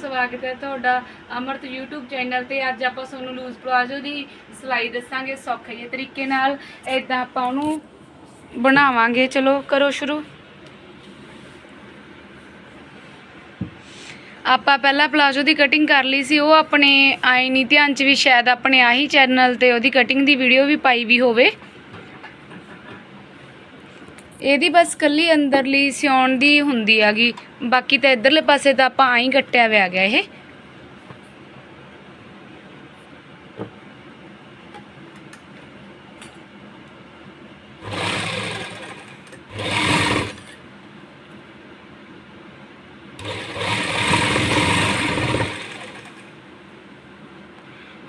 ਸਵਾਗਤ ਹੈ ਤੁਹਾਡਾ ਅਮਰਤ YouTube ਚੈਨਲ ਤੇ। ਅੱਜ ਆਪਾਂ ਤੁਹਾਨੂੰ ਲੂਜ਼ ਪਲਾਜ਼ੋ ਦੀ ਸਿਲਾਈ ਦੱਸਾਂਗੇ ਸੌਖੇ ਜਿਹੇ ਤਰੀਕੇ ਨਾਲ। ਇਦਾਂ ਆਪਾਂ ਉਹਨੂੰ ਬਣਾਵਾਂਗੇ। ਚਲੋ, ਕਰੋ ਸ਼ੁਰੂ। ਆਪਾਂ ਪਹਿਲਾਂ ਪਲਾਜ਼ੋ ਦੀ ਕਟਿੰਗ ਕਰ ਲਈ ਸੀ। ਉਹ ਆਪਣੇ ਆਈ ਨਹੀਂ ਧਿਆਨ ਚ ਵੀ ਸ਼ਾਇਦ ਆਪਣੇ ਆਹੀ ਚੈਨਲ ਤੇ ਉਹਦੀ ਕਟਿੰਗ ਦੀ ਵੀਡੀਓ ਵੀ ਪਾਈ ਵੀ ਹੋਵੇ। ਇਹਦੀ ਬਸ ਕੱਲੀ ਅੰਦਰਲੀ ਸਿਉਣ ਦੀ ਹੁੰਦੀ ਹੈਗੀ ਬਾਕੀ ਤਾਂ ਇਧਰਲੇ ਪਾਸੇ ਤਾਂ ਆਪਾਂ ਆਈ ਕੱਟਿਆ ਹੋਇਆ ਗਿਆ ਇਹ।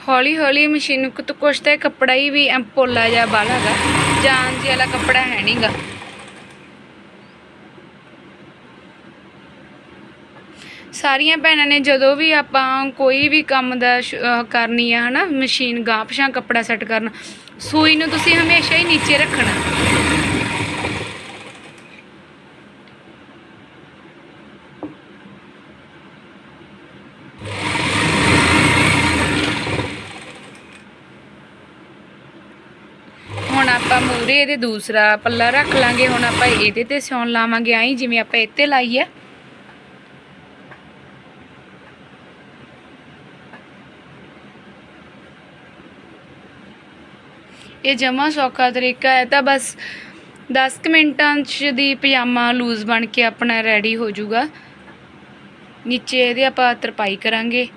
ਹੌਲੀ ਹੌਲੀ ਮਸ਼ੀਨ ਨੂੰ ਕੁਛ ਤਾਂ ਕੱਪੜਾ ਹੀ ਵੀ ਐਂ ਪੋਲਾ ਜਿਹਾ ਬਾਹਲਾ ਗਾ। ਜਾਨ ਜੀ ਵਾਲਾ ਕੱਪੜਾ ਹੈ ਨਹੀਂਗਾ ਸਾਰੀਆਂ ਭੈਣਾਂ ਨੇ ਜਦੋਂ ਵੀ ਆਪਾਂ ਕੋਈ ਵੀ ਕੰਮ ਦਾ ਕਰਨੀ ਆ, ਹਨਾ, ਮਸ਼ੀਨ, ਗਾਂਹ ਪਿਛਾਂਹ ਕੱਪੜਾ ਸੈੱਟ ਕਰਨਾ, ਸੂਈ ਨੂੰ ਤੁਸੀਂ ਹਮੇਸ਼ਾ ਹੀ ਨੀਚੇ ਰੱਖਣਾ। ਹੁਣ ਆਪਾਂ ਮੂਰੇ ਇਹਦੇ ਦੂਸਰਾ ਪੱਲਾ ਰੱਖ ਲਾਂਗੇ, ਹੁਣ ਆਪਾਂ ਇਹਦੇ ਤੇ ਸਿਉਣ ਲਾਵਾਂਗੇ ਆਈ ਜਿਵੇਂ ਆਪਾਂ ਇੱਥੇ ਲਾਈ ਆ। ਇਹ ਜਮਾ ਸੌਖਾ ਤਰੀਕਾ ਹੈ। ਤਾਂ ਬਸ 10 ਕੁ ਮਿੰਟਾਂ 'ਚ ਦੀ ਪਜਾਮਾ ਲੂਜ਼ ਬਣ ਕੇ ਆਪਣਾ ਰੈਡੀ ਹੋ ਜਾਊਗਾ ਨੀਚੇ ਇਹਦੇ ਆਪਾਂ ਤਰਪਾਈ ਕਰਾਂਗੇ।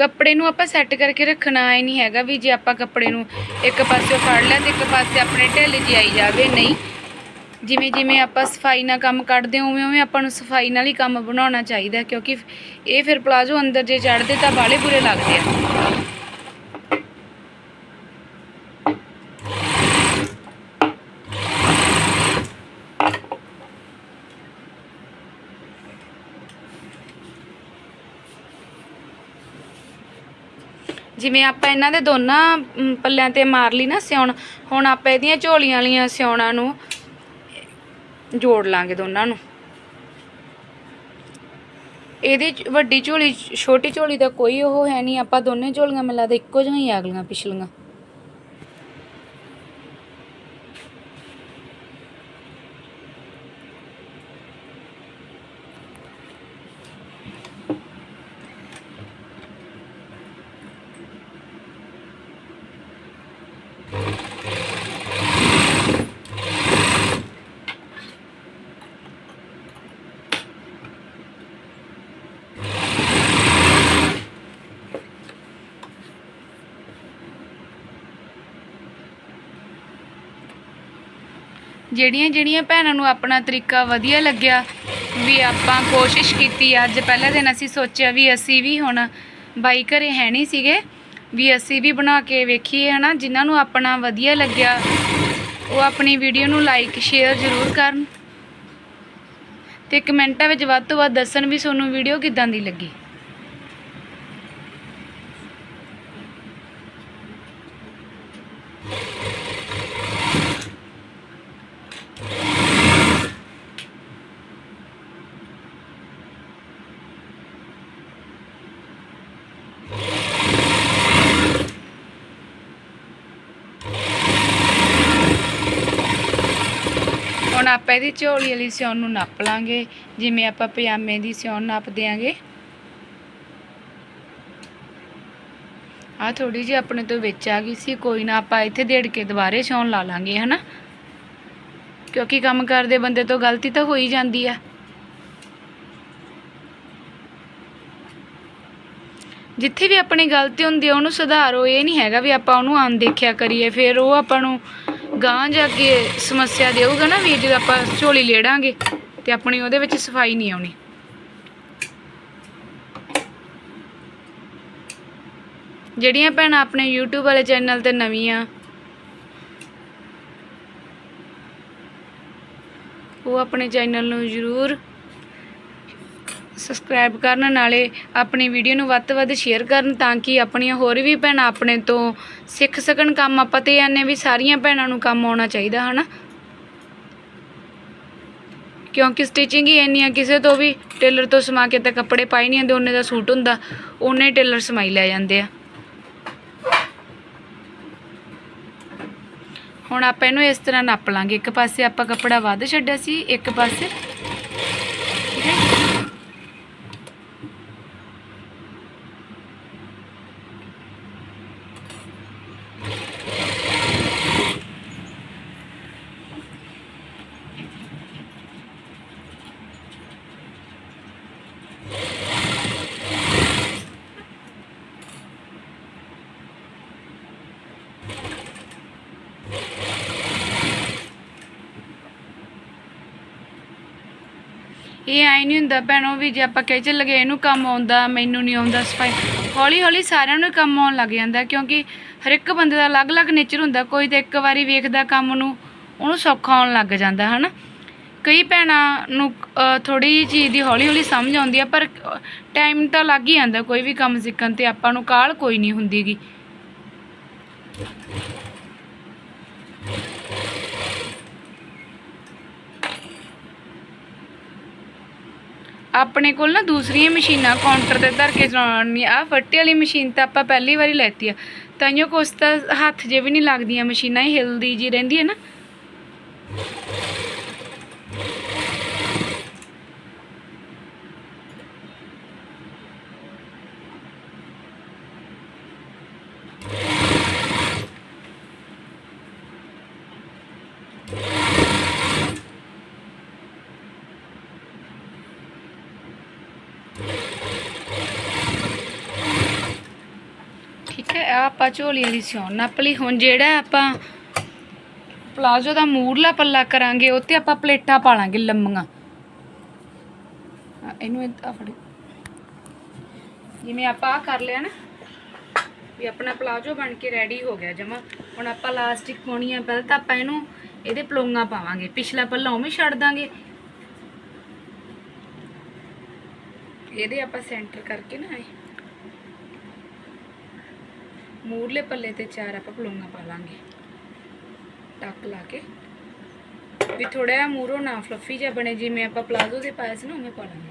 ਕੱਪੜੇ ਨੂੰ ਆਪਾਂ ਸੈੱਟ ਕਰਕੇ ਰੱਖਣਾ ਐ ਨਹੀਂ ਹੈਗਾ ਵੀ ਜੇ ਆਪਾਂ ਕੱਪੜੇ ਨੂੰ ਇੱਕ ਪਾਸੇ ਫੜ ਲਿਆ ਤੇ ਇੱਕ ਪਾਸੇ ਆਪਣੇ ਢਿੱਲ 'ਚ ਆਈ ਜਾਵੇ, ਨਹੀਂ। ਜਿਵੇਂ ਜਿਵੇਂ ਆਪਾਂ ਸਫ਼ਾਈ ਨਾਲ ਕੰਮ ਕੱਢਦੇ ਉਵੇਂ ਉਵੇਂ ਆਪਾਂ ਨੂੰ ਸਫ਼ਾਈ ਨਾਲ ਹੀ ਕੰਮ ਬਣਾਉਣਾ ਚਾਹੀਦਾ, ਕਿਉਂਕਿ ਇਹ ਫਿਰ ਪਲਾਜ਼ੋ ਅੰਦਰ ਜੇ ਚੜਦੇ ਤਾਂ ਬਾਲੇ ਬੁਰੇ ਲੱਗਦੇ ਆ। ਜਿਵੇਂ ਆਪਾਂ ਇਹਨਾਂ ਦੇ ਦੋਨਾਂ ਪੱਲਿਆਂ ਤੇ ਮਾਰ ਲਈ ਨਾ ਸਿਉਣ, ਹੁਣ ਆਪਾਂ ਇਹਦੀਆਂ ਝੋਲੀਆਂ ਵਾਲੀਆਂ ਸਿਉਣਾ ਨੂੰ ਜੋੜ ਲਾਂਗੇ ਦੋਨਾਂ ਨੂੰ। ਇਹਦੀ ਵੱਡੀ ਝੋਲੀ, ਛੋਟੀ ਝੋਲੀ ਦਾ ਕੋਈ ਉਹ ਹੈ ਨਹੀਂ, ਆਪਾਂ ਦੋਨੇ ਝੋਲੀਆਂ ਮਿਲਾ ਦੇ, ਇੱਕੋ ਜਿਹੀਆਂ ਹੀ ਆ ਪਿਛਲੀਆਂ। ਜਿਹੜੀਆਂ ਜਿਹੜੀਆਂ ਭੈਣਾਂ ਨੂੰ ਆਪਣਾ ਤਰੀਕਾ ਵਧੀਆ ਲੱਗਿਆ, ਵੀ ਆਪਾਂ ਕੋਸ਼ਿਸ਼ ਕੀਤੀ, ਅੱਜ ਪਹਿਲਾ ਦਿਨ ਅਸੀਂ ਸੋਚਿਆ ਵੀ ਅਸੀਂ ਵੀ ਹੁਣ ਬਾਈ ਘਰੇ ਹੈ ਨਹੀਂ ਸੀਗੇ, ਵੀ ਅਸੀਂ ਵੀ ਬਣਾ ਕੇ ਵੇਖੀਏ, ਹਨਾ, ਜਿਨ੍ਹਾਂ ਨੂੰ ਆਪਣਾ ਵਧੀਆ ਲੱਗਿਆ, ਉਹ ਆਪਣੀ ਵੀਡੀਓ ਨੂੰ ਲਾਈਕ ਸ਼ੇਅਰ ਜ਼ਰੂਰ ਕਰਨ ਤੇ ਕਮੈਂਟਾਂ ਵਿੱਚ ਵੱਧ ਤੋਂ ਵੱਧ ਦੱਸਣ ਵੀ ਤੁਹਾਨੂੰ ਵੀਡੀਓ ਕਿੱਦਾਂ ਦੀ ਲੱਗੀ। ਹੁਣ ਆਪਾਂ ਇਹਦੀ ਝੋਲੀ ਵਾਲੀ ਸਿਉਣ ਨੂੰ ਨੱਪ ਲਾਂਗੇ। ਜਿਵੇਂ ਆਪਾਂ ਪਜਾਮੇ ਦੀ ਸਿਉਣ ਨੱਪ ਦਿਆਂਗੇ। ਆ ਥੋੜੀ ਜਿਹੀ ਆਪਣੇ ਤੋਂ ਵਿੱਚ ਆ ਗਈ ਸੀ। ਕੋਈ ਨਾ ਆਪਾਂ ਇੱਥੇ ਡੇੜ ਕੇ ਦੁਬਾਰੇ ਸਿਉਣ ਲਾ ਲਾਂਗੇ, ਹਨਾ? ਕਿਉਂਕਿ ਕੰਮ ਕਰਦੇ ਬੰਦੇ ਤੋਂ ਗਲਤੀ ਤਾਂ ਹੋ ਹੀ ਜਾਂਦੀ ਆ। ਜਿੱਥੇ ਵੀ ਆਪਣੀ ਗਲਤੀ ਹੁੰਦੀ ਆ, ਉਹਨੂੰ ਸੁਧਾਰੋ। ਇਹ ਨਹੀਂ ਹੈਗਾ ਵੀ ਆਪਾਂ ਉਹਨੂੰ ਅਣਦੇਖਿਆ ਕਰੀਏ, ਫਿਰ ਉਹ ਆਪਾਂ ਨੂੰ ਗਾਂ ਜਾ ਕੇ ਸਮੱਸਿਆ ਦੇਊਗਾ ਨਾ ਵੀ ਜਦੋਂ ਆਪਾਂ ਝੋਲੀ ਲੇੜਾਂਗੇ ਤੇ ਆਪਣੀ ਉਹਦੇ ਵਿੱਚ ਸਫ਼ਾਈ ਨਹੀਂ ਆਉਣੀ। ਜਿਹੜੀਆਂ ਭੈਣਾਂ ਆਪਣੇ YouTube ਵਾਲੇ ਚੈਨਲ ਤੇ ਨਵੀਆਂ ਉਹ ਆਪਣੇ ਚੈਨਲ ਨੂੰ ਜ਼ਰੂਰ ਸਬਸਕ੍ਰਾਈਬ ਕਰਨ ਨਾਲੇ ਆਪਣੀ ਵੀਡੀਓ ਨੂੰ ਵੱਧ ਤੋਂ ਵੱਧ ਸ਼ੇਅਰ ਕਰਨ ਤਾਂ ਕਿ ਆਪਣੀਆਂ ਹੋਰ ਵੀ ਭੈਣਾਂ ਆਪਣੇ ਤੋਂ ਸਿੱਖ ਸਕਣ। ਕੰਮ ਆਪਾਂ ਤੇ ਆਨੇ ਵੀ ਸਾਰੀਆਂ ਭੈਣਾਂ ਨੂੰ ਕੰਮ ਆਉਣਾ ਚਾਹੀਦਾ, ਹਨਾ? ਕਿਉਂਕਿ ਸਟਿਚਿੰਗ ਹੀ ਇੰਨੀ ਆ, ਕਿਸੇ ਤੋਂ ਵੀ ਟੇਲਰ ਤੋਂ ਸਮਾ ਕੇ ਤਾਂ ਕੱਪੜੇ ਪਾਈ ਨਹੀਂ ਜਾਂਦੇ, ਉਹਨੇ ਦਾ ਸੂਟ ਹੁੰਦਾ, ਉਹਨੇ ਹੀ ਟੇਲਰ ਸਮਾਈ ਲੈ ਜਾਂਦੇ ਆ। ਹੁਣ ਆਪਾਂ ਇਹਨੂੰ ਇਸ ਤਰ੍ਹਾਂ ਨੱਪ ਲਾਂਗੇ। ਇੱਕ ਪਾਸੇ ਆਪਾਂ ਕੱਪੜਾ ਵੱਧ ਛੱਡਿਆ ਸੀ, ਇੱਕ ਪਾਸੇ ਇਹ ਐ ਨਹੀਂ ਹੁੰਦਾ ਭੈਣੋ ਵੀ ਜੇ ਆਪਾਂ ਕਹਿ ਚੱਲ ਇਹਨੂੰ ਕੰਮ ਆਉਂਦਾ, ਮੈਨੂੰ ਨਹੀਂ ਆਉਂਦਾ ਸਫ਼ਾਈ ਹੌਲੀ ਹੌਲੀ ਸਾਰਿਆਂ ਨੂੰ ਕੰਮ ਆਉਣ ਲੱਗ ਜਾਂਦਾ ਕਿਉਂਕਿ ਹਰ ਇੱਕ ਬੰਦੇ ਦਾ ਅਲੱਗ-ਅਲੱਗ ਨੇਚਰ ਹੁੰਦਾ, ਕੋਈ ਤਾਂ ਇੱਕ ਵਾਰੀ ਵੇਖਦਾ ਕੰਮ ਨੂੰ, ਉਹਨੂੰ ਸੌਖਾ ਆਉਣ ਲੱਗ ਜਾਂਦਾ, ਹਨਾ? ਕਈ ਭੈਣਾਂ ਨੂੰ ਥੋੜੀ ਜਿਹੀ ਚੀਜ਼ ਦੀ ਹੌਲੀ ਹੌਲੀ ਸਮਝ ਆਉਂਦੀ ਆ, ਪਰ ਟਾਈਮ ਤਾਂ ਲੱਗ ਹੀ ਜਾਂਦਾ, ਕੋਈ ਵੀ ਕੰਮ ਸਿੱਖਣ ਤੇ ਆਪਾਂ ਨੂੰ ਕਾਹਲ ਕੋਈ ਨਹੀਂ ਹੁੰਦੀਗੀ। ਆਪਣੇ ਕੋਲ ਨਾ ਦੂਸਰੀਆਂ ਮਸ਼ੀਨਾਂ ਕਾਊਂਟਰ ਤੇ ਧਰ ਕੇ ਚਲਾਉਣੀ ਆ ਫੱਟੇ ਵਾਲੀ ਮਸ਼ੀਨ ਤਾਂ ਆਪਾਂ ਪਹਿਲੀ ਵਾਰੀ ਲੈਤੀ ਆ। ਤਾਈਓ ਕੁਛ ਤਾਂ ਹੱਥ ਜੇ ਵੀ ਨਹੀਂ ਲੱਗਦੀਆਂ ਮਸ਼ੀਨਾਂ ਹੀ ਹਿਲਦੀ ਜੀ ਰਹਿੰਦੀ ਹੈ ਨਾ ਠੀਕ ਹੈ ਆਹ ਆਪਾਂ ਝੋਲੀ ਵਾਲੀ ਸਿਉਣ ਨੱਪ ਲਈ। ਹੁਣ ਜਿਹੜਾ ਆਪਾਂ ਪਲਾਜ਼ੋ ਦਾ ਮੂਰਲਾ ਪੱਲਾ ਕਰਾਂਗੇ ਉੱਤੇ ਆਪਾਂ ਪਲੇਟਾਂ ਪਾ ਲਾਂਗੇ ਲੰਮੀਆਂ। ਆਹ, ਇਹਨੂੰ ਆ ਫੜ ਜਿਵੇਂ ਆਪਾਂ ਆਹ ਕਰ ਲਿਆ ਨਾ, ਵੀ ਆਪਣਾ ਪਲਾਜ਼ੋ ਬਣ ਕੇ ਰੈਡੀ ਹੋ ਗਿਆ ਜਮਾ। ਹੁਣ ਆਪਾਂ ਲਾਸਟਿਕ ਪਾਉਣੀ ਆ ਪਹਿਲਾਂ ਤਾਂ ਆਪਾਂ ਇਹਨੂੰ ਇਹਦੇ ਪਲੋਂਗਾ ਪਾਵਾਂਗੇ। ਪਿਛਲਾ ਪੱਲਾ ਉਵੇਂ ਛੱਡ ਦਾਂਗੇ। ਇਹਦੇ ਆਪਾਂ ਸੈਂਟਰ ਕਰਕੇ ਨਾ ਇਹ। ਮੂਰਲੇ ਪੱਲੇ ਤੇ ਚਾਰ ਆਪਾਂ ਪਲੋਂਗਾ ਪਾ ਲਾਂਗੇ। ਟੱਕ ਲਾ ਕੇ। ਵੀ ਥੋੜਾ ਜਿਹਾ ਮੂਰੋ ਨਾ ਫਲਫੀ ਜਿਹਾ ਬਣੇ, ਜਿਵੇਂ ਆਪਾਂ ਪਲਾਜ਼ੋ ਦੇ ਪਾਇਆ ਸੀ ਨਾ, ਉਵੇਂ ਪਾ ਲਾਂਗੇ।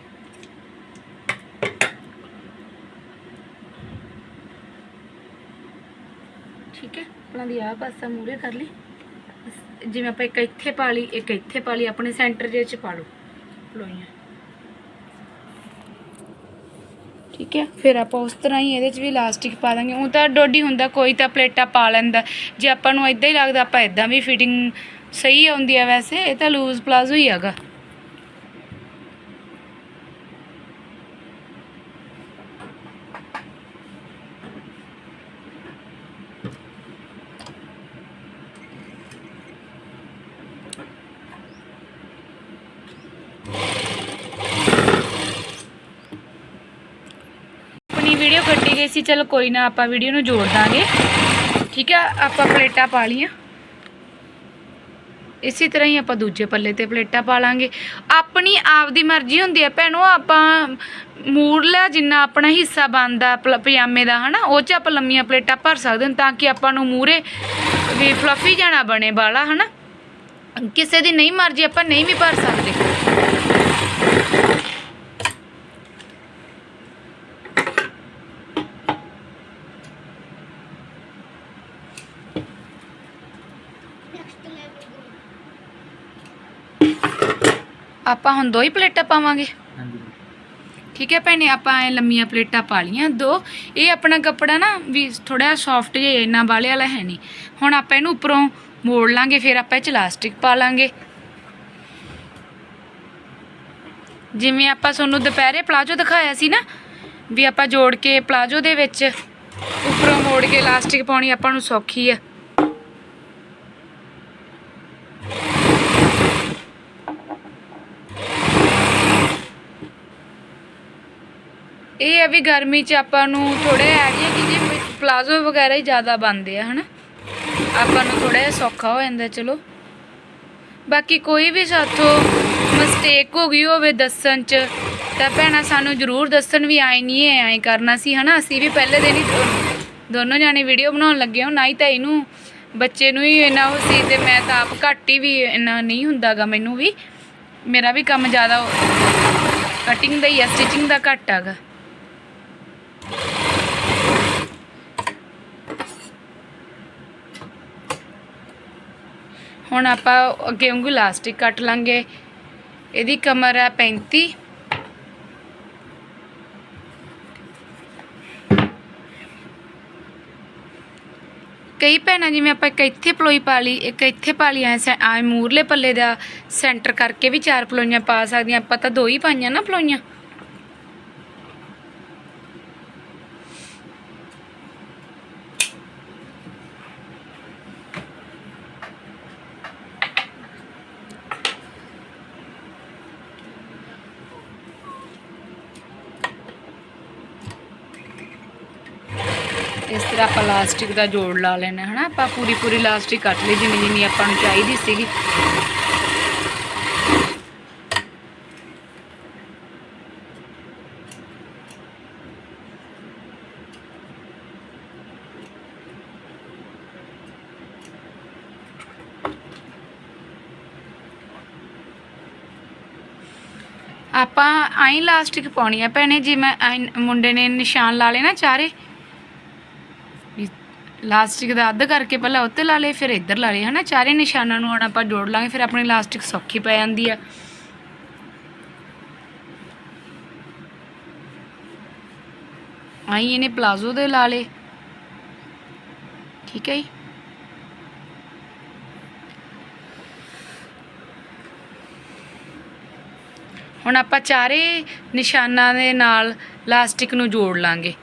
ਠੀਕ ਹੈ, ਆਪਣਾ ਦੀ ਆਹ ਪਾਸਾ ਮੂਰੇ ਕਰ ਲਈ। ਜਿਵੇਂ ਆਪਾਂ ਇੱਕ ਇੱਥੇ ਪਾ ਲਈ, ਇੱਕ ਇੱਥੇ ਪਾ ਲਈ, ਆਪਣੇ ਸੈਂਟਰ ਦੇ ਵਿੱਚ ਪਾ ਲਓ। ਪਲੋਈਆਂ ਠੀਕ ਹੈ? ਫਿਰ ਆਪਾਂ ਉਸ ਤਰ੍ਹਾਂ ਹੀ ਇਹਦੇ 'ਚ ਵੀ ਇਲਾਸਟਿਕ ਪਾ ਦਾਂਗੇ। ਉਹ ਤਾਂ ਡੋਡੀ ਹੁੰਦਾ, ਕੋਈ ਤਾਂ ਪਲੇਟਾਂ ਪਾ ਲੈਂਦਾ। ਜੇ ਆਪਾਂ ਨੂੰ ਇਦਾਂ ਹੀ ਲੱਗਦਾ, ਆਪਾਂ ਇਦਾਂ ਵੀ ਫਿਟਿੰਗ ਸਹੀ ਆਉਂਦੀ ਆ ਵੈਸੇ, ਇਹ ਤਾਂ ਲੂਜ਼ ਪਲਾਜ਼ੋ ਹੀ ਹੈਗਾ। ਵੀਡੀਓ ਕੱਟੀ ਗਈ ਸੀ, ਚਲੋ ਕੋਈ ਨਾ ਆਪਾਂ ਵੀਡੀਓ ਨੂੰ ਜੋੜ ਦਾਂਗੇ। ਠੀਕ ਆ, ਆਪਾਂ ਪਲੇਟਾਂ ਪਾ ਲੀਆਂ ਇਸੇ ਤਰ੍ਹਾਂ ਹੀ ਆਪਾਂ ਦੂਜੇ ਪੱਲੇ ਤੇ ਪਲੇਟਾਂ ਪਾ ਲਾਂਗੇ। ਆਪਣੀ ਆਪ ਦੀ ਮਰਜ਼ੀ ਹੁੰਦੀ ਹੈ ਭੈਣੋ, ਆਪਾਂ ਮੂਰਲਾ ਜਿੰਨਾ ਆਪਣਾ ਹਿੱਸਾ ਬਣਦਾ ਪਲ- ਪਜਾਮੇ ਦਾ, ਹਨਾ, ਉਹ 'ਚ ਆਪਾਂ ਲੰਮੀਆਂ ਪਲੇਟਾਂ ਭਰ ਸਕਦੇ ਹਾਂ ਤਾਂ ਕਿ ਆਪਾਂ ਨੂੰ ਮੂਰੇ ਵੀ ਫਲਫੀ ਜਾਣਾ ਬਣੇ ਬਾਲਾ ਹਨਾ। ਕਿਸੇ ਦੀ ਨਹੀਂ ਮਰਜ਼ੀ ਆਪਾਂ ਨਹੀਂ ਵੀ ਭਰ ਸਕਦੇ। ਆਪਾਂ ਹੁਣ ਦੋ ਹੀ ਪਲੇਟਾਂ ਪਾਵਾਂਗੇ। ਹਾਂਜੀ। ਠੀਕ ਹੈ ਭੈਣੇ ਆਪਾਂ ਐ ਲੰਮੀਆਂ ਪਲੇਟਾਂ ਪਾ ਲੀਆਂ ਦੋ ਇਹ ਆਪਣਾ ਕੱਪੜਾ ਨਾ ਵੀ ਥੋੜਾ ਸੌਫਟ ਜਿਹਾ ਇੰਨਾ ਬਾਲੇ ਵਾਲਾ ਹੈ ਨਹੀਂ। ਹੁਣ ਆਪਾਂ ਇਹਨੂੰ ਉੱਪਰੋਂ ਮੋੜ ਲਾਂਗੇ ਫਿਰ ਆਪਾਂ ਇਹ ਚ ਇਲਾਸਟਿਕ ਪਾ ਲਾਂਗੇ। ਜਿਵੇਂ ਆਪਾਂ ਤੁਹਾਨੂੰ ਦੁਪਹਿਰੇ ਪਲਾਜੋ ਦਿਖਾਇਆ ਸੀ ਨਾ ਵੀ ਆਪਾਂ ਜੋੜ ਕੇ ਪਲਾਜੋ ਦੇ ਵਿੱਚ ਉੱਪਰੋਂ ਮੋੜ ਕੇ ਇਲਾਸਟਿਕ ਪਾਉਣੀ ਆਪਾਂ ਨੂੰ ਸੌਖੀ ਆ। ਇਹ ਆ ਵੀ ਗਰਮੀ 'ਚ ਆਪਾਂ ਨੂੰ ਥੋੜੇ ਹੈਗੇ ਕਿ ਜੇ ਪਲਾਜ਼ੋ ਵਗੈਰਾ ਹੀ ਜ਼ਿਆਦਾ ਬਣਦੇ ਆ, ਹਨਾ? ਆਪਾਂ ਨੂੰ ਥੋੜਾ ਜਿਹਾ ਸੌਖਾ ਹੋ ਜਾਂਦਾ, ਚਲੋ। ਬਾਕੀ ਕੋਈ ਵੀ ਸਾਥੋਂ ਮਿਸਟੇਕ ਹੋ ਗਈ ਹੋਵੇ ਦੱਸਣ ਚ, ਤਾਂ ਭੈਣਾਂ ਸਾਨੂੰ ਜ਼ਰੂਰ ਦੱਸਣ ਵੀ ਆਏ ਨਹੀਂ ਐ ਐਂ ਕਰਨਾ ਸੀ, ਹਨਾ? ਅਸੀਂ ਵੀ ਪਹਿਲੇ ਦਿਨ ਹੀ ਦੋਨੋਂ ਜਾਣੇ ਵੀਡੀਓ ਬਣਾਉਣ ਲੱਗੇ ਹਾਂ, ਨਾ ਹੀ ਤਾਂ ਇਹਨੂੰ ਬੱਚੇ ਨੂੰ ਹੀ ਇੰਨਾ ਉਹ ਸੀ ਤੇ ਮੈਂ ਤਾਂ ਆਪ ਘੱਟ ਹੀ ਵੀ ਇੰਨਾ ਨਹੀਂ ਹੁੰਦਾਗਾ ਮੈਨੂੰ ਵੀ। ਮੇਰਾ ਵੀ ਕੰਮ ਜ਼ਿਆਦਾ ਕਟਿੰਗ ਦਾ ਹੀ ਆ ਸਟਿਚਿੰਗ ਦਾ ਘੱਟ ਹੈਗਾ ਹੁਣ ਆਪਾਂ ਅੱਗੇ ਵਾਂਗੂ ਇਲਾਸਟਿਕ ਕੱਟ ਲਾਂਗੇ। ਇਹਦੀ ਕਮਰ ਹੈ 35 ਕਈ ਭੈਣਾਂ ਜਿਵੇਂ ਆਪਾਂ ਇੱਕ ਇੱਥੇ ਪਲੋਈ ਪਾ ਲਈ, ਇੱਕ ਇੱਥੇ ਪਾ ਲਈ, ਐ ਐ ਮੂਰਲੇ ਪੱਲੇ ਦਾ ਸੈਂਟਰ ਕਰਕੇ ਵੀ ਚਾਰ ਪਲੋਈਆਂ ਪਾ ਸਕਦੀਆਂ। ਆਪਾਂ ਤਾਂ ਦੋ ਹੀ ਪਾਈਆਂ ਨਾ ਪਲੋਈਆਂ। ਇਸ ਤਰ੍ਹਾਂ ਆਪਾਂ ਲਾਸਟਿਕ ਦਾ ਜੋੜ ਲਾ ਲੈਣਾ ਹਨਾ? ਆਪਾਂ ਪੂਰੀ ਪੂਰੀ ਲਾਸਟਿਕ ਕੱਟ ਲਈ, ਜਿੰਨੀ ਜਿੰਨੀ ਆਪਾਂ ਨੂੰ ਚਾਹੀਦੀ ਸੀਗੀ। ਆਪਾਂ ਆਈ ਲਾਸਟਿਕ ਪਾਉਣੀ ਆ, ਭੈਣੇ ਜਿਵੇਂ ਮੁੰਡੇ ਨੇ ਨਿਸ਼ਾਨ ਲਾ ਲਏ ਨਾ ਚਾਰੇ। ਵੀ ਲਾਸਟਿਕ ਦਾ ਅੱਧ ਕਰਕੇ ਪਹਿਲਾਂ ਉੱਤੇ ਲਾ ਲਏ, ਫਿਰ ਇੱਧਰ ਲਾ ਲਏ, ਹਨਾ? ਚਾਰੇ ਨਿਸ਼ਾਨਾਂ ਨੂੰ ਹੁਣ ਆਪਾਂ ਜੋੜ ਲਾਂਗੇ, ਫਿਰ ਆਪਣੀ ਲਾਸਟਿਕ ਸੌਖੀ ਪੈ ਜਾਂਦੀ ਆ। ਆਈ ਇਹਨੇ ਪਲਾਜ਼ੋ ਦੇ ਲਾ ਲਏ। ਠੀਕ ਹੈ ਜੀ। ਹੁਣ ਆਪਾਂ ਚਾਰੇ ਨਿਸ਼ਾਨਾਂ ਦੇ ਨਾਲ ਲਾਸਟਿਕ ਨੂੰ ਜੋੜ ਲਾਂਗੇ।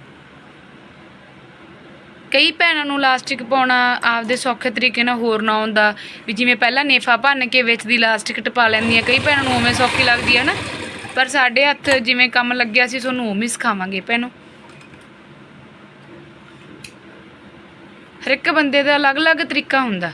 ਕਈ ਭੈਣਾਂ ਨੂੰ ਲਾਸਟਿਕ ਪਾਉਣਾ ਆਪਦੇ ਸੌਖੇ ਤਰੀਕੇ ਨਾਲ ਹੋਰ ਨਾ ਆਉਂਦਾ, ਵੀ ਜਿਵੇਂ ਪਹਿਲਾਂ ਨੇਫਾ ਭੰਨ ਕੇ ਵਿੱਚ ਦੀ ਲਾਸਟਿਕ ਟਪਾ ਲੈਂਦੀਆਂ, ਕਈ ਭੈਣਾਂ ਨੂੰ ਉਵੇਂ ਸੌਖੀ ਲੱਗਦੀ ਹੈ ਨਾ। ਪਰ ਸਾਡੇ ਹੱਥ ਜਿਵੇਂ ਕੰਮ ਲੱਗਿਆ ਸੀ ਤੁਹਾਨੂੰ ਉਵੇਂ ਸਿਖਾਵਾਂਗੇ ਭੈਣੋ। ਹਰ ਇੱਕ ਬੰਦੇ ਦਾ ਅਲੱਗ-ਅਲੱਗ ਤਰੀਕਾ ਹੁੰਦਾ।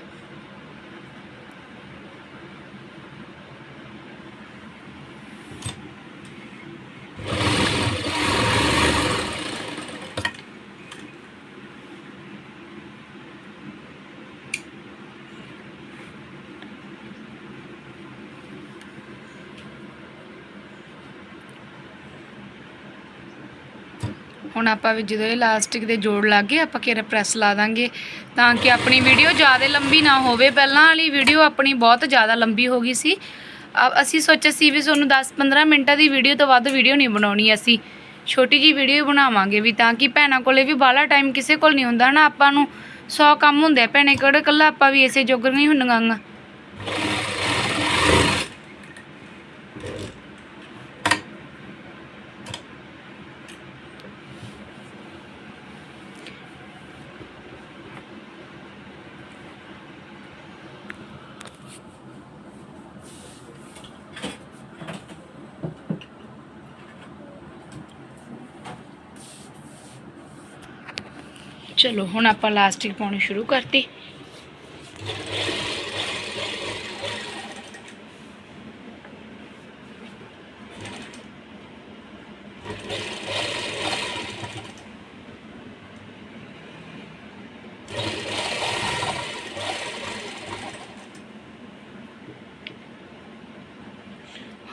ਹੁਣ ਆਪਾਂ ਵੀ ਜਦੋਂ ਇਹ ਇਲਾਸਟਿਕ ਦੇ ਜੋੜ ਲੱਗ ਗਏ, ਆਪਾਂ ਕਿਹੜਾ ਪ੍ਰੈਸ ਲਾ ਦਾਂਗੇ। ਤਾਂ ਕਿ ਆਪਣੀ ਵੀਡੀਓ ਜ਼ਿਆਦਾ ਲੰਬੀ ਨਾ ਹੋਵੇ। ਪਹਿਲਾਂ ਵਾਲੀ ਵੀਡੀਓ ਆਪਣੀ ਬਹੁਤ ਜ਼ਿਆਦਾ ਲੰਬੀ ਹੋ ਗਈ ਸੀ। ਅਸੀਂ ਸੋਚਿਆ ਸੀ ਵੀ ਤੁਹਾਨੂੰ 10-15 ਮਿੰਟਾਂ ਦੀ ਵੀਡੀਓ ਤੋਂ ਵੱਧ ਵੀਡੀਓ ਨਹੀਂ ਬਣਾਉਣੀ ਅਸੀਂ। ਛੋਟੀ ਜੀ ਵੀਡੀਓ ਬਣਾਵਾਂਗੇ ਵੀ ਤਾਂ ਕਿ ਭੈਣਾਂ ਕੋਲੇ ਵੀ ਬਾਹਲਾ ਟਾਈਮ ਕਿਸੇ ਕੋਲ ਨਹੀਂ ਹੁੰਦਾ। ਨਾ ਆਪਾਂ ਨੂੰ 100 ਕੰਮ ਹੁੰਦੇ ਭੈਣੇ, ਕਿਹੜੇ ਕੱਲਾ ਆਪਾਂ ਵੀ ਇਸੇ ਜੋਗਰ ਨਹੀਂ ਹੁੰਦੀਆਂ ਚਲੋ ਹੁਣ ਆਪਾਂ ਲਾਸਟਿਕ ਪਾਉਣੀ ਸ਼ੁਰੂ ਕਰਤੀ।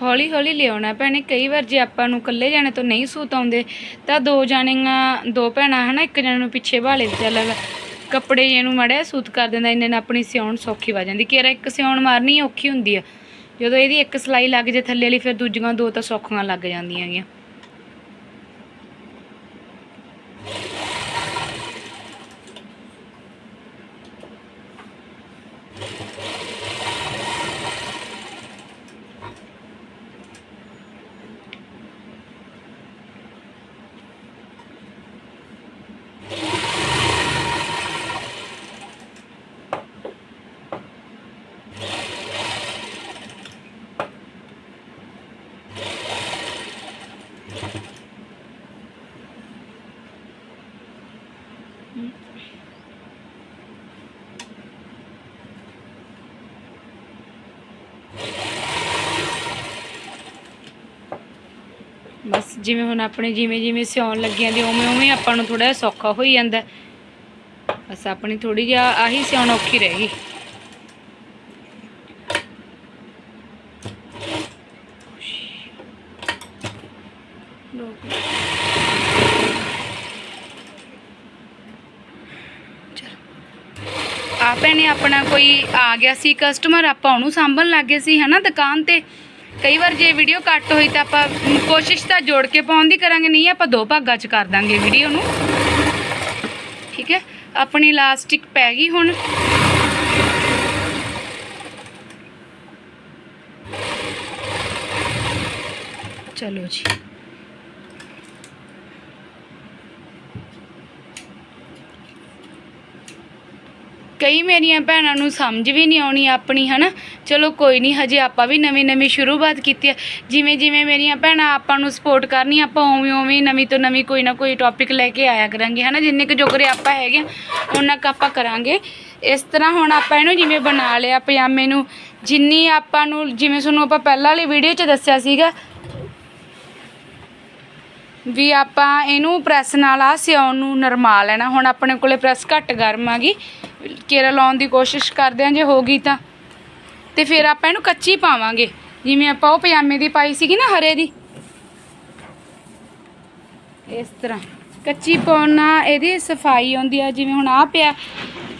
ਹੌਲੀ ਹੌਲੀ ਲਿਆਉਣਾ ਭੈਣੇ ਕਈ ਵਾਰ ਜੇ ਆਪਾਂ ਨੂੰ ਇਕੱਲੇ ਜਾਣੇ ਤੋਂ ਨਹੀਂ ਸੂਤ ਆਉਂਦੇ, ਤਾਂ ਦੋ ਜਾਣੀਆਂ, ਦੋ ਭੈਣਾਂ ਹਨਾ, ਇੱਕ ਜਣੇ ਨੂੰ ਪਿੱਛੇ ਭਾਲੇ ਤੇ ਚੱਲ ਕੱਪੜੇ ਜੇ ਨੂੰ ਮੜਿਆ ਸੂਤ ਕਰ ਦਿੰਦਾ ਇੰਨੇ ਨਾਲ ਆਪਣੀ ਸਿਉਣ ਸੌਖੀ ਵਾ ਜਾਂਦੀ। ਕਿਹੜਾ ਇੱਕ ਸਿਉਣ ਮਾਰਨੀ ਔਖੀ ਹੁੰਦੀ ਆ। ਜਦੋਂ ਇਹਦੀ ਇੱਕ ਸਲਾਈ ਲੱਗ ਜੇ ਥੱਲੇ ਵਾਲੀ, ਫਿਰ ਦੂਜੀਆਂ ਦੋ ਤਾਂ ਸੌਖੀਆਂ ਲੱਗ ਜਾਂਦੀਆਂ ਹੈਗੀਆਂ ਬਸ ਜਿਵੇਂ ਹੁਣ ਆਪਣੇ ਜਿਵੇਂ ਜਿਵੇਂ ਸਿਉਣ ਲੱਗਿਆਂ ਦੇ ਉਵੇਂ ਉਵੇਂ ਆਪਾਂ ਨੂੰ ਥੋੜਾ ਸੌਖਾ ਹੋਈ ਜਾਂਦਾ। ਬਸ ਆਪਣੀ ਥੋੜੀ ਜਿਹਾ ਆਹੀ ਸਿਉਣ ਔਖੀ ਰਹਿ ਆ ਭੈਣੇ ਆਪਣਾ ਕੋਈ ਆ ਗਿਆ ਸੀ ਕਸਟਮਰ ਆਪਾਂ ਉਹਨੂੰ ਸਾਂਭਣ ਲੱਗ ਸੀ, ਹਨਾ ਦੁਕਾਨ ਤੇ। ਕਈ ਵਾਰ ਜੇ ਵੀਡੀਓ ਕੱਟ ਹੋਈ ਤਾਂ ਆਪਾਂ ਕੋਸ਼ਿਸ਼ ਤਾਂ ਜੋੜ ਕੇ ਪਾਉਣ ਦੀ ਕਰਾਂਗੇ, ਨਹੀਂ ਆਪਾਂ ਦੋ ਭਾਗਾਂ 'ਚ ਕਰ ਦਾਂਗੇ ਵੀਡੀਓ ਨੂੰ। ਠੀਕ ਹੈ? ਆਪਣੀ ਇਲਾਸਟਿਕ ਪੈ ਗਈ ਹੁਣ। ਚਲੋ ਜੀ। ਕਈ ਮੇਰੀਆਂ ਭੈਣਾਂ ਨੂੰ ਸਮਝ ਵੀ ਨਹੀਂ ਆਉਣੀ ਆਪਣੀ ਹਨਾ? ਚਲੋ ਕੋਈ ਨਹੀਂ ਹਜੇ ਆਪਾਂ ਵੀ ਨਵੀਂ ਨਵੀਂ ਸ਼ੁਰੂਆਤ ਕੀਤੀ ਹੈ। ਜਿਵੇਂ ਜਿਵੇਂ ਮੇਰੀਆਂ ਭੈਣਾਂ ਆਪਾਂ ਨੂੰ ਸਪੋਰਟ ਕਰਨੀ ਆਪਾਂ ਉਵੇਂ ਉਵੇਂ ਨਵੀਂ ਤੋਂ ਨਵੀਂ ਕੋਈ ਨਾ ਕੋਈ ਟੌਪਿਕ ਲੈ ਕੇ ਆਇਆ ਕਰਾਂਗੇ ਹਨਾ? ਜਿੰਨੇ ਕੁ ਜੋਗਰੇ ਆਪਾਂ ਹੈਗੇ ਆ, ਉਹਨਾਂ ਕੁ ਆਪਾਂ ਕਰਾਂਗੇ। ਇਸ ਤਰ੍ਹਾਂ ਹੁਣ ਆਪਾਂ ਇਹਨੂੰ ਜਿਵੇਂ ਬਣਾ ਲਿਆ ਪਜਾਮੇ ਨੂੰ ਜਿੰਨੀ ਆਪਾਂ ਨੂੰ ਜਿਵੇਂ ਤੁਹਾਨੂੰ ਆਪਾਂ ਪਹਿਲਾਂ ਵਾਲੀ ਵੀਡੀਓ 'ਚ ਦੱਸਿਆ ਸੀਗਾ ਵੀ ਆਪਾਂ ਇਹਨੂੰ ਪ੍ਰੈਸ ਨਾਲ ਆ ਸਿਉਣ ਨੂੰ ਨਰਮਾ ਲੈਣਾ। ਹੁਣ ਆਪਣੇ ਕੋਲੇ ਪ੍ਰੈਸ ਘੱਟ ਗਰਮ ਆ ਗਈ ਕੇਰਾ ਲਾਉਣ ਦੀ ਕੋਸ਼ਿਸ਼ ਕਰਦੇ ਹਾਂ, ਜੇ ਹੋ ਗਈ ਤਾਂ। ਤੇ ਫਿਰ ਆਪਾਂ ਇਹਨੂੰ ਕੱਚੀ ਪਾਵਾਂਗੇ। ਜਿਵੇਂ ਆਪਾਂ ਉਹ ਪਜਾਮੇ ਦੀ ਪਾਈ ਸੀਗੀ ਨਾ ਹਰੇ ਦੀ। ਇਸ ਤਰ੍ਹਾਂ। ਕੱਚੀ ਪਾਉਣਾ ਇਹਦੀ ਸਫ਼ਾਈ ਹੁੰਦੀ ਆ, ਜਿਵੇਂ ਹੁਣ ਆ ਪਿਆ।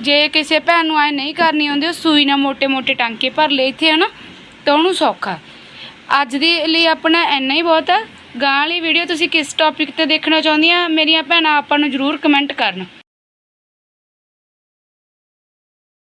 ਜੇ ਕਿਸੇ ਭੈਣ ਨੂੰ ਆਏ ਨਹੀਂ ਕਰਨੀ ਹੁੰਦੀ ਉਹ ਸੂਈ ਨਾਲ ਮੋਟੇ ਮੋਟੇ ਟਾਂਕੇ ਭਰ ਲੈ ਇੱਥੇ, ਹਨਾ? ਤਾਂ ਉਹਨੂੰ ਸੌਖਾ। ਅੱਜ ਦੇ ਲਈ ਆਪਣਾ ਇੰਨਾ ਹੀ ਬਹੁਤ ਆ। ਗਾਂ ਵਾਲੀ ਵੀਡੀਓ ਤੁਸੀਂ ਕਿਸ ਟੌਪਿਕ ਤੇ ਦੇਖਣਾ ਚਾਹੁੰਦੀਆਂ ਮੇਰੀਆਂ ਭੈਣਾਂ ਆਪਾਂ ਨੂੰ ਜਰੂਰ ਕਮੈਂਟ ਕਰਨ।